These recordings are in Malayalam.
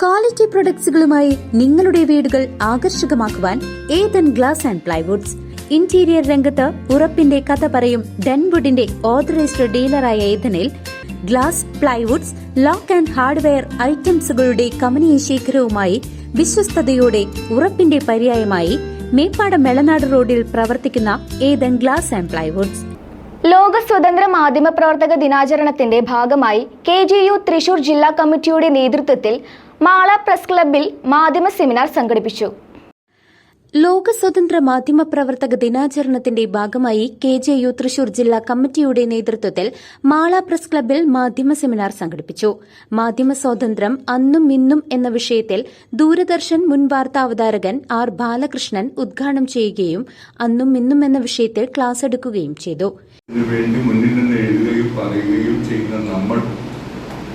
ക്വാളിറ്റി പ്രൊഡക്ട്സുകളുമായി നിങ്ങളുടെ വീടുകൾ ആകർഷകമാക്കുവാൻ Ethan glass and plywoods interior രംഗത്ത് ഉറപ്പിന്റെ കഥ പറയും ഡെൻവുഡിന്റെ ഓതറൈസ്ഡ് ഡീലറായ ഏതനിൽ glass plywoods lock and hardware ഐറ്റംസുകളുടെ കമനീയ ശേഖരവുമായി വിശ്വസ്തയോടെ ഉറപ്പിന്റെ പര്യായമായി മേപ്പാടം മെളനാട് റോഡിൽ പ്രവർത്തിക്കുന്ന ഏതൻ ഗ്ലാസ് ആൻഡ് പ്ലൈവുഡ്സ് ലോക സ്വതന്ത്ര മാധ്യമ പ്രവർത്തക ദിനാചരണത്തിന്റെ ഭാഗമായി കെ ജെ യു തൃശൂർ ജില്ലാ കമ്മിറ്റിയുടെ നേതൃത്വത്തിൽ മാള പ്രസ് ക്ലബിൽ മാധ്യമ സെമിനാർ സംഘടിപ്പിച്ചു. ലോക സ്വതന്ത്ര മാധ്യമ പ്രവർത്തക ദിനാചരണത്തിന്റെ ഭാഗമായി കെ ജെ യു തൃശൂർ ജില്ലാ കമ്മിറ്റിയുടെ നേതൃത്വത്തിൽ മാള പ്രസ് ക്ലബിൽ മാധ്യമ സെമിനാർ സംഘടിപ്പിച്ചു. മാധ്യമ സ്വാതന്ത്ര്യം അന്നും ഇന്നും എന്ന വിഷയത്തിൽ ദൂരദർശൻ മുൻ വാർത്താ അവതാരകൻ ആർ ബാലകൃഷ്ണൻ ഉദ്ഘാടനം ചെയ്യുകയും അന്നും ഇന്നും എന്ന വിഷയത്തിൽ ക്ലാസ് എടുക്കുകയും ചെയ്തു. ഇതിനു വേണ്ടി മുന്നിൽ നിന്ന് എഴുതുകയും പറയുകയും ചെയ്യുന്ന നമ്മൾ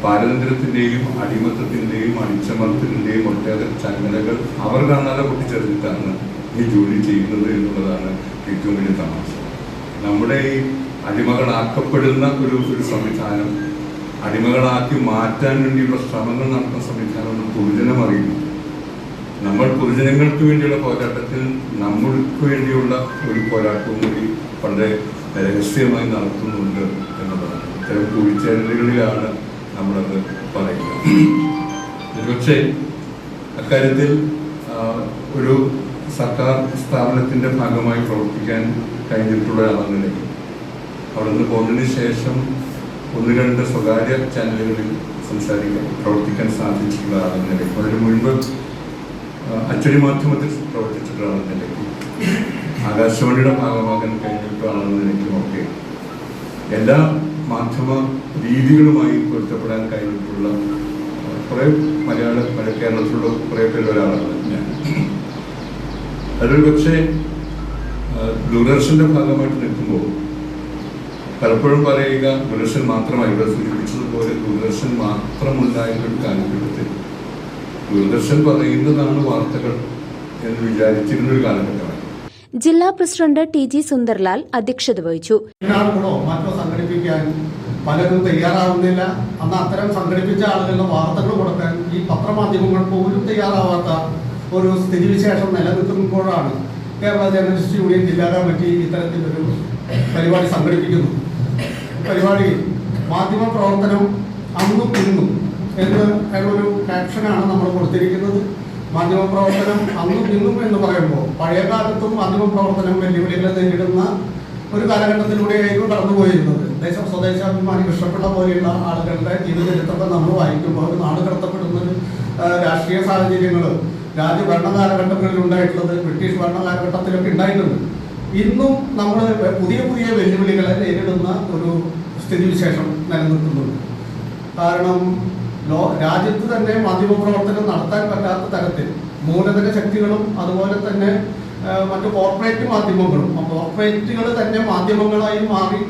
പാരതന്ത്ര്യത്തിന്റെയും അടിമത്തത്തിന്റെയും അടിച്ചമർത്തിന്റെയും ഒട്ടേറെ ചങ്ങലകൾ അവർ കാണാതെ പൊട്ടിച്ചെറിഞ്ഞിട്ടാണ് ഈ ജോലി ചെയ്യുന്നത് എന്നുള്ളതാണ് ഏറ്റവും വലിയ തമാശ. നമ്മുടെ ഈ അടിമകളാക്കപ്പെടുന്ന ഒരു ഒരു സംവിധാനം അടിമകളാക്കി മാറ്റാൻ വേണ്ടിയുള്ള ശ്രമങ്ങൾ നടത്തുന്ന സംവിധാനം പൊതുജനം അറിയുന്നു. നമ്മൾ പൊതുജനങ്ങൾക്ക് വേണ്ടിയുള്ള പോരാട്ടത്തിൽ നമ്മൾക്ക് വേണ്ടിയുള്ള ഒരു പോരാട്ടവും കൂടി വളരെ രഹസ്യമായി നടത്തുന്നുണ്ട് എന്നുള്ളതാണ്. ഇത്തരം കൂടിച്ചേരലുകളിലാണ് നമ്മളത് പറയുന്നത് ഒരുപക്ഷെ അക്കാര്യത്തിൽ ഒരു സർക്കാർ സ്ഥാപനത്തിന്റെ ഭാഗമായി പ്രവർത്തിക്കാൻ കഴിഞ്ഞിട്ടുള്ള ഒരാളെന്ന അവിടുന്ന് പോകുന്നതിന് ശേഷം ഒന്ന് രണ്ട് സ്വകാര്യ ചാനലുകളിൽ സംസാരിക്കാൻ പ്രവർത്തിക്കാൻ സാധിച്ചിട്ടുള്ള ആളെന്ന നിലയ്ക്ക് അതിന് മുൻപ് അച്ചടി മാധ്യമത്തിൽ പ്രവർത്തിച്ചിട്ടുള്ള നിലയ്ക്ക് ആകാശവാണിയുടെ ഭാഗമാകാൻ കഴിഞ്ഞിട്ടുള്ള ആളെന്ന നിലയ്ക്കുമൊക്കെ എല്ലാ മാധ്യമ രീതികളുമായി പൊരുത്തപ്പെടാൻ കഴിഞ്ഞിട്ടുള്ള കുറേ മലയാള മല കേരളത്തിലുള്ള കുറേ പേരുടെ ഒരാളാണ് ഞാൻ. അതൊരു പക്ഷേ ആ, ദൂരദർശന്റെ ഭാഗമായിട്ട് നിൽക്കുമ്പോൾ പലപ്പോഴും പറയുക ദൂരദർശൻ മാത്രമായി ഇവിടെ സൂചിപ്പിച്ചതുപോലെ ദൂരദർശൻ മാത്രമുണ്ടായിട്ടൊരു കാലഘട്ടത്തിൽ. ദൂരദർശൻ പറയുന്നതാണ് വാർത്തകൾ എന്ന് വിചാരിച്ചിരുന്ന ഒരു കാലഘട്ടമാണ്. ജില്ലാ പ്രസിഡന്റ് ടി ജി സുന്ദർലാൽ അധ്യക്ഷത വഹിച്ചു. എല്ലാവർക്കും മറ്റോ സംഘടിപ്പിക്കാൻ പലരും തയ്യാറാവുന്നില്ല. അന്ന് അത്തരം സംഘടിപ്പിച്ച ആളുകളുടെ വാർത്തകൾ കൊടുക്കാൻ ഈ പത്രമാധ്യമങ്ങൾ പോലും തയ്യാറാവാത്ത ഒരു സ്ഥിതിവിശേഷം നിലനിൽക്കുമ്പോഴാണ് കേരള ജേർണലിസ്റ്റ് യൂണിയൻ ജില്ലാ കമ്മിറ്റി ഇത്തരത്തിലൊരു പരിപാടി സംഘടിപ്പിക്കുന്നു. പരിപാടി മാധ്യമ പ്രവർത്തനം അന്നും ഇന്നും എന്ന് ഒരു ക്യാപ്ഷനാണ് നമ്മൾ കൊടുത്തിരിക്കുന്നത്. മാധ്യമ പ്രവർത്തനം അന്നും ഇന്നും എന്ന് പറയുമ്പോൾ പഴയകാലത്തും മാധ്യമ പ്രവർത്തനം വെല്ലുവിളികളെ നേരിടുന്ന ഒരു കാലഘട്ടത്തിലൂടെയായിരുന്നു ദേശം സ്വദേശാഭിമാനി ഇഷ്ടപ്പെട്ട പോലെയുള്ള ആളുകളുടെ ജീവചരിത്രത്തെ നമ്മൾ വായിക്കുമ്പോൾ നാട് കടത്തപ്പെടുന്ന രാഷ്ട്രീയ സാഹചര്യങ്ങൾ രാജ്യ കാലഘട്ടങ്ങളിൽ ഉണ്ടായിട്ടുള്ളത് ബ്രിട്ടീഷ് ഭരണകാലഘട്ടത്തിലൊക്കെ ഉണ്ടായിട്ടുണ്ട്. ഇന്നും നമ്മൾ പുതിയ പുതിയ വെല്ലുവിളികളെ നേരിടുന്ന ഒരു സ്ഥിതിവിശേഷം നിലനിൽക്കുന്നുണ്ട്. കാരണം ലോ രാജ്യത്ത് തന്നെ മാധ്യമപ്രവർത്തനം നടത്താൻ പറ്റാത്ത തരത്തിൽ മൂലധന ശക്തികളും അതുപോലെ തന്നെ മറ്റു കോർപ്പറേറ്റ് മാധ്യമങ്ങളും കോർപ്പറേറ്റുകൾ തന്നെ മാധ്യമങ്ങളായി മാറി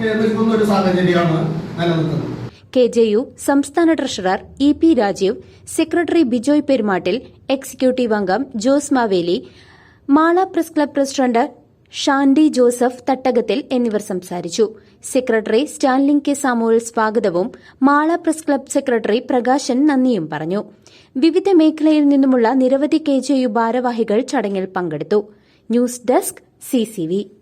നിൽക്കുന്ന ഒരു സാഹചര്യമാണ് നിലനിൽക്കുന്നത്. കെ ജെ യു സംസ്ഥാന treasurer E P Rajeev secretary Bijoy Perumattil executive അംഗം Jose Maveli Mala press club president Shandy Joseph തട്ടകത്തിൽ എന്നിവർ സംസാരിച്ചു. സെക്രട്ടറി സ്റ്റാൻലിംഗ് കെ സാമുവൽ സ്വാഗതവും Mala press club secretary Prakashan നന്ദിയും പറഞ്ഞു. വിവിധ മേഖലയിൽ നിന്നുമുള്ള നിരവധി കെ ജെ യു ഭാരവാഹികൾ ചടങ്ങിൽ പങ്കെടുത്തു. News desk CCV